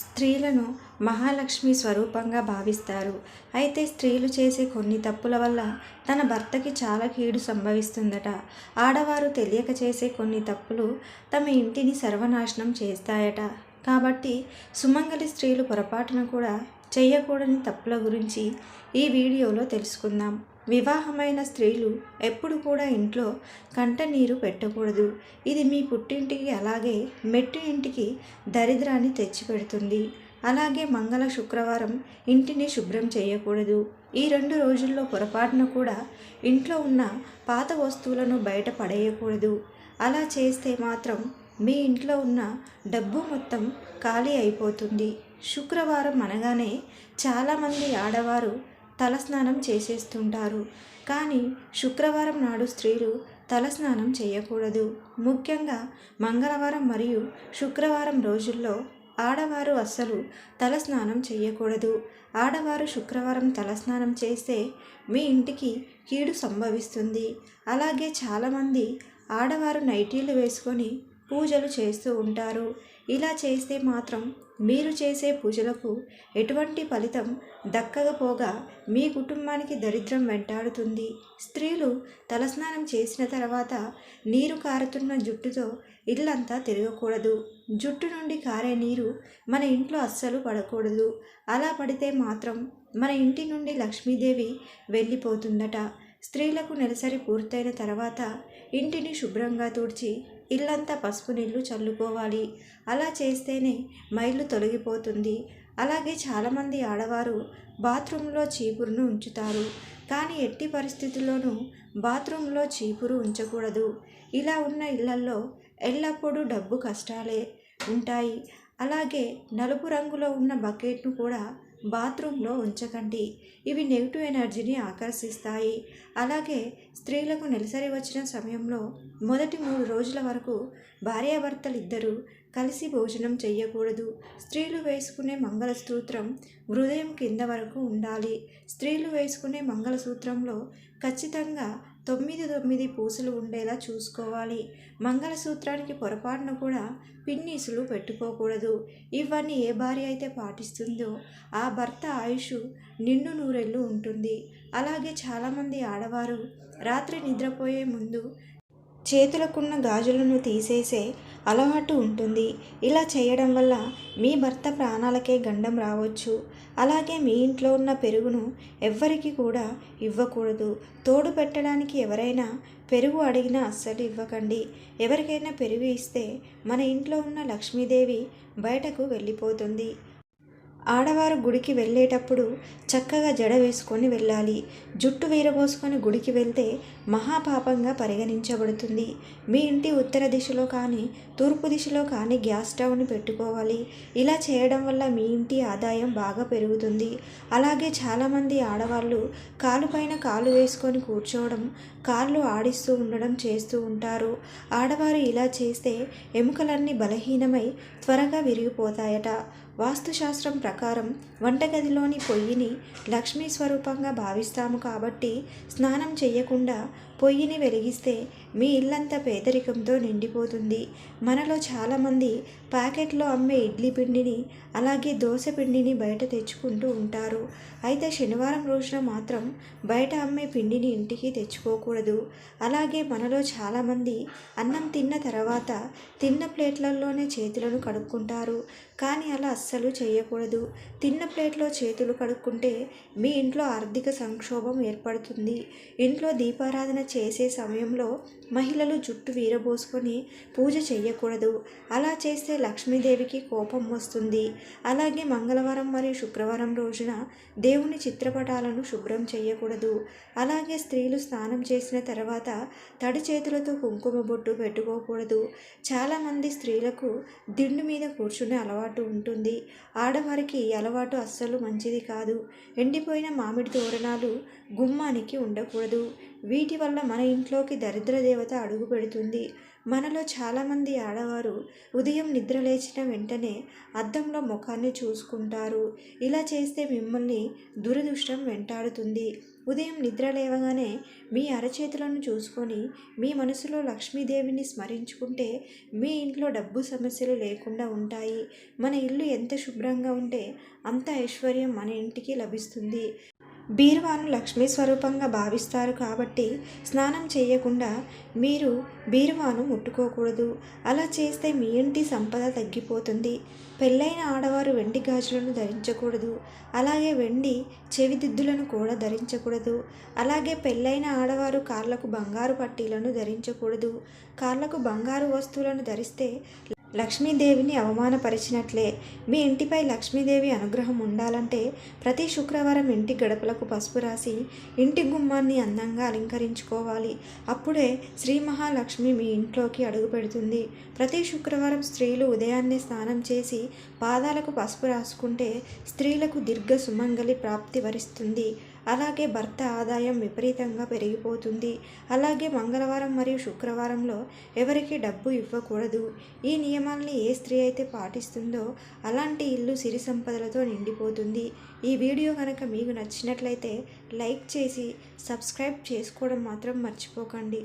స్త్రీలను మహాలక్ష్మి స్వరూపంగా భావిస్తారు. అయితే స్త్రీలు చేసే కొన్ని తప్పుల వల్ల తన భర్తకి చాలా కీడు సంభవిస్తుందట. ఆడవారు తెలియక చేసే కొన్ని తప్పులు తమ ఇంటిని సర్వనాశనం చేస్తాయట. కాబట్టి సుమంగలి స్త్రీలు పొరపాటున కూడా చేయకూడని తప్పుల గురించి ఈ వీడియోలో తెలుసుకుందాం. వివాహమైన స్త్రీలు ఎప్పుడు కూడా ఇంట్లో కంట నీరు పెట్టకూడదు. ఇది మీ పుట్టింటికి అలాగే మెట్టు ఇంటికి దరిద్రాన్ని తెచ్చిపెడుతుంది. అలాగే మంగళ శుక్రవారం ఇంటిని శుభ్రం చేయకూడదు. ఈ రెండు రోజుల్లో పొరపాటున కూడా ఇంట్లో ఉన్న పాత వస్తువులను బయట పడేయకూడదు. అలా చేస్తే మాత్రం మీ ఇంట్లో ఉన్న డబ్బు మొత్తం ఖాళీ అయిపోతుంది. శుక్రవారం అనగానే చాలామంది ఆడవారు తలస్నానం చేసేస్తుంటారు. కానీ శుక్రవారం నాడు స్త్రీలు తలస్నానం చేయకూడదు. ముఖ్యంగా మంగళవారం మరియు శుక్రవారం రోజుల్లో ఆడవారు అస్సలు తలస్నానం చేయకూడదు. ఆడవారు శుక్రవారం తలస్నానం చేస్తే మీ ఇంటికి కీడు సంభవిస్తుంది. అలాగే చాలామంది ఆడవారు నైటీలు వేసుకొని పూజలు చేస్తూ ఉంటారు. ఇలా చేస్తే మాత్రం మీరు చేసే పూజలకు ఎటువంటి ఫలితం దక్కకపోగా మీ కుటుంబానికి దరిద్రం వెంటాడుతుంది. స్త్రీలు తలస్నానం చేసిన తర్వాత నీరు కారుతున్న జుట్టుతో ఇల్లంతా తిరగకూడదు. జుట్టు నుండి కారే నీరు మన ఇంట్లో అస్సలు పడకూడదు. అలా పడితే మాత్రం మన ఇంటి నుండి లక్ష్మీదేవి వెళ్ళిపోతుందట. స్త్రీలకు నెలసరి పూర్తయిన తర్వాత ఇంటిని శుభ్రంగా తుడిచి ఇల్లంతా పసుపు నీళ్ళు చల్లుకోవాలి. అలా చేస్తేనే మైలు తొలగిపోతుంది. అలాగే చాలామంది ఆడవారు బాత్రూంలో చీపురును ఉంచుతారు. కానీ ఎట్టి పరిస్థితుల్లోనూ బాత్రూంలో చీపురు ఉంచకూడదు. ఇలా ఉన్న ఇళ్ళల్లో ఎల్లప్పుడూ డబ్బు కష్టాలే ఉంటాయి. అలాగే నలుపు రంగులో ఉన్న బకెట్ను కూడా బాత్రూంలో ఉంచకండి. ఇవి నెగిటివ్ ఎనర్జీని ఆకర్షిస్తాయి. అలాగే స్త్రీలకు నెలసరి వచ్చిన సమయంలో మొదటి మూడు రోజుల వరకు భార్యాభర్తలు ఇద్దరూ కలిసి భోజనం చేయకూడదు స్త్రీలు వేసుకునే మంగళసూత్రం హృదయం కింద వరకు ఉండాలి. స్త్రీలు వేసుకునే మంగళసూత్రంలో ఖచ్చితంగా తొమ్మిది తొమ్మిది పూసలు ఉండేలా చూసుకోవాలి. మంగళసూత్రానికి పొరపాటున కూడా పిన్నీసులు పెట్టుకోకూడదు. ఇవన్నీ ఏ భార్య అయితే పాటిస్తుందో ఆ భర్త ఆయుష్ నిండు నూరెళ్ళు ఉంటుంది. అలాగే చాలామంది ఆడవారు రాత్రి నిద్రపోయే ముందు చేతులకున్న గాజులను తీసేసే అలవాటు ఉంటుంది. ఇలా చేయడం వల్ల మీ భర్త ప్రాణాలకే గండం రావచ్చు. అలాగే మీ ఇంట్లో ఉన్న పెరుగును ఎవ్వరికి కూడా ఇవ్వకూడదు. తోడు పెట్టడానికి ఎవరైనా పెరుగు అడిగినా అస్సలు ఇవ్వకండి. ఎవరికైనా పెరుగు ఇస్తే మన ఇంట్లో ఉన్న లక్ష్మీదేవి బయటకు వెళ్ళిపోతుంది. ఆడవారు గుడికి వెళ్ళేటప్పుడు చక్కగా జడ వేసుకొని వెళ్ళాలి. జుట్టు వీరబోసుకొని గుడికి వెళ్తే మహాపాపంగా పరిగణించబడుతుంది. మీ ఇంటి ఉత్తర దిశలో కానీ తూర్పు దిశలో కానీ గ్యాస్ స్టవ్ని పెట్టుకోవాలి. ఇలా చేయడం వల్ల మీ ఇంటి ఆదాయం బాగా పెరుగుతుంది. అలాగే చాలామంది ఆడవాళ్ళు కాలు పైన కాలు వేసుకొని కూర్చోవడం కాళ్ళు ఆడిస్తూ ఉండడం చేస్తూ ఉంటారు. ఆడవారు ఇలా చేస్తే ఎముకలన్నీ బలహీనమై త్వరగా విరిగిపోతాయట. వాస్తుశాస్త్రం ప్రకారం వంటగదిలోని పొయ్యిని లక్ష్మీ స్వరూపంగా భావిస్తాము కాబట్టి స్నానం చేయకుండా పొయ్యిని వెలిగిస్తే మీ ఇల్లంతా పేదరికంతో నిండిపోతుంది. మనలో చాలామంది ప్యాకెట్లో అమ్మే ఇడ్లీ పిండిని అలాగే దోశ పిండిని బయట తెచ్చుకుంటూ ఉంటారు. అయితే శనివారం రోజున మాత్రం బయట అమ్మే పిండిని ఇంటికి తెచ్చుకోకూడదు. అలాగే మనలో చాలామంది అన్నం తిన్న తర్వాత తిన్న ప్లేట్లలోనే చేతులను కడుక్కుంటారు. కానీ అలా అస్సలు చేయకూడదు. తిన్న ప్లేట్లో చేతులు కడుక్కుంటే మీ ఇంట్లో ఆర్థిక సంక్షోభం ఏర్పడుతుంది. ఇంట్లో దీపారాధన చేసే సమయంలో మహిళలు జుట్టు వీరబోసుకొని పూజ చేయకూడదు అలా చేస్తే లక్ష్మీదేవికి కోపం వస్తుంది. అలాగే మంగళవారం మరియు శుక్రవారం రోజున దేవుని చిత్రపటాలను శుభ్రం చేయకూడదు అలాగే స్త్రీలు స్నానం చేసిన తర్వాత తడి చేతులతో కుంకుమ బొట్టు పెట్టుకోకూడదు. చాలామంది స్త్రీలకు దిండు మీద కూర్చునే అలవాటు ఉంటుంది. ఆడవారికి ఈ అలవాటు అస్సలు మంచిది కాదు. ఎండిపోయిన మామిడి తోరణాలు గుమ్మానికి ఉండకూడదు. వీటి వల్ల మన ఇంట్లోకి దరిద్ర దేవత అడుగు పెడుతుంది. మనలో చాలామంది ఆడవారు ఉదయం నిద్ర లేచిన వెంటనే అద్దంలో ముఖాన్ని చూసుకుంటారు. ఇలా చేస్తే మిమ్మల్ని దురదృష్టం వెంటాడుతుంది. ఉదయం నిద్ర లేవగానే మీ అరచేతులను చూసుకొని మీ మనసులో లక్ష్మీదేవిని స్మరించుకుంటే మీ ఇంట్లో డబ్బు సమస్యలు లేకుండా ఉంటాయి. మన ఇల్లు ఎంత శుభ్రంగా ఉంటే అంత ఐశ్వర్యం మన ఇంటికి లభిస్తుంది. బీరువాను లక్ష్మీ స్వరూపంగా భావిస్తారు కాబట్టి స్నానం చేయకుండా మీరు బీరువాను ముట్టుకోకూడదు. అలా చేస్తే మీ ఇంటి సంపద తగ్గిపోతుంది. పెళ్ళైన ఆడవారు వెండి గాజులను ధరించకూడదు. అలాగే వెండి చెవిదిద్దులను కూడా ధరించకూడదు. అలాగే పెళ్ళైన ఆడవారు కార్లకు బంగారు పట్టీలను ధరించకూడదు. కార్లకు బంగారు వస్తువులను ధరిస్తే లక్ష్మీదేవిని అవమానపరిచినట్లే. మీ ఇంటిపై లక్ష్మీదేవి అనుగ్రహం ఉండాలంటే ప్రతి శుక్రవారం ఇంటి గడపలకు పసుపు రాసి ఇంటి గుమ్మాన్ని అందంగా అలంకరించుకోవాలి. అప్పుడే శ్రీ మహాలక్ష్మి మీ ఇంట్లోకి అడుగు పెడుతుంది. ప్రతి శుక్రవారం స్త్రీలు ఉదయాన్నే స్నానం చేసి పాదాలకు పసుపు రాసుకుంటే స్త్రీలకు దీర్ఘ సుమంగలి ప్రాప్తి వరిస్తుంది. అలాగే భర్త ఆదాయం విపరీతంగా పెరిగిపోతుంది. అలాగే మంగళవారం మరియు శుక్రవారంలో ఎవరికి డబ్బు ఇవ్వకూడదు. ఈ నియమాల్ని ఏ స్త్రీ అయితే పాటిస్తుందో అలాంటి ఇల్లు సిరి సంపదలతో నిండిపోతుంది. ఈ వీడియో కనుక మీకు నచ్చినట్లయితే లైక్ చేసి సబ్స్క్రైబ్ చేసుకోవడం మాత్రం మర్చిపోకండి.